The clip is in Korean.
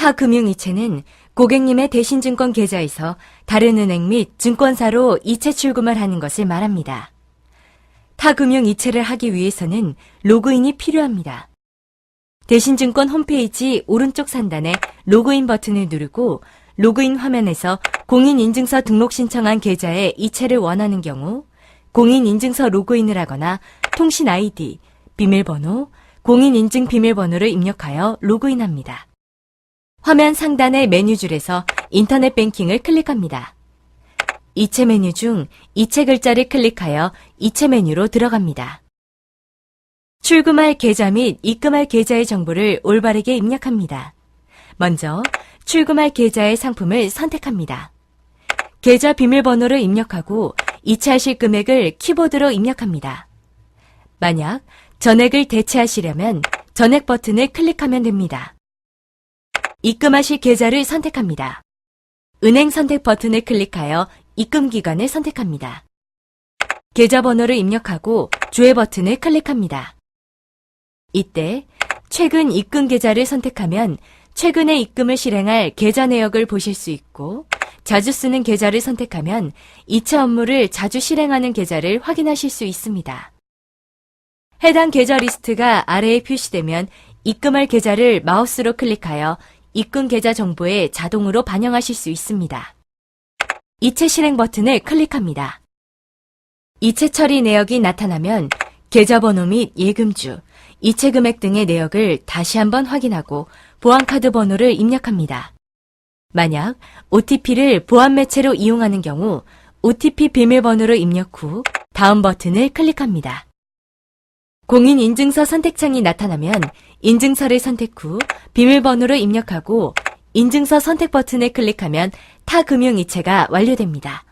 타 금융이체는 고객님의 대신증권 계좌에서 다른 은행 및 증권사로 이체 출금을 하는 것을 말합니다. 타 금융이체를 하기 위해서는 로그인이 필요합니다. 대신증권 홈페이지 오른쪽 상단에 로그인 버튼을 누르고 로그인 화면에서 공인인증서 등록 신청한 계좌에 이체를 원하는 경우 공인인증서 로그인을 하거나 통신 아이디, 비밀번호, 공인인증 비밀번호를 입력하여 로그인합니다. 화면 상단의 메뉴줄에서 인터넷 뱅킹을 클릭합니다. 이체 메뉴 중 이체 글자를 클릭하여 이체 메뉴로 들어갑니다. 출금할 계좌 및 입금할 계좌의 정보를 올바르게 입력합니다. 먼저 출금할 계좌의 상품을 선택합니다. 계좌 비밀번호를 입력하고 이체하실 금액을 키보드로 입력합니다. 만약 전액을 대체하시려면 전액 버튼을 클릭하면 됩니다. 입금하실 계좌를 선택합니다. 은행 선택 버튼을 클릭하여 입금 기간을 선택합니다. 계좌 번호를 입력하고 조회 버튼을 클릭합니다. 이때 최근 입금 계좌를 선택하면 최근에 입금을 실행할 계좌 내역을 보실 수 있고 자주 쓰는 계좌를 선택하면 이체 업무를 자주 실행하는 계좌를 확인하실 수 있습니다. 해당 계좌 리스트가 아래에 표시되면 입금할 계좌를 마우스로 클릭하여 입금 계좌 정보에 자동으로 반영하실 수 있습니다. 이체 실행 버튼을 클릭합니다. 이체 처리 내역이 나타나면 계좌번호 및 예금주, 이체 금액 등의 내역을 다시 한번 확인하고 보안카드 번호를 입력합니다. 만약 OTP를 보안 매체로 이용하는 경우 OTP 비밀번호를 입력 후 다음 버튼을 클릭합니다. 공인인증서 선택창이 나타나면 인증서를 선택 후 비밀번호를 입력하고 인증서 선택 버튼을 클릭하면 타 금융이체가 완료됩니다.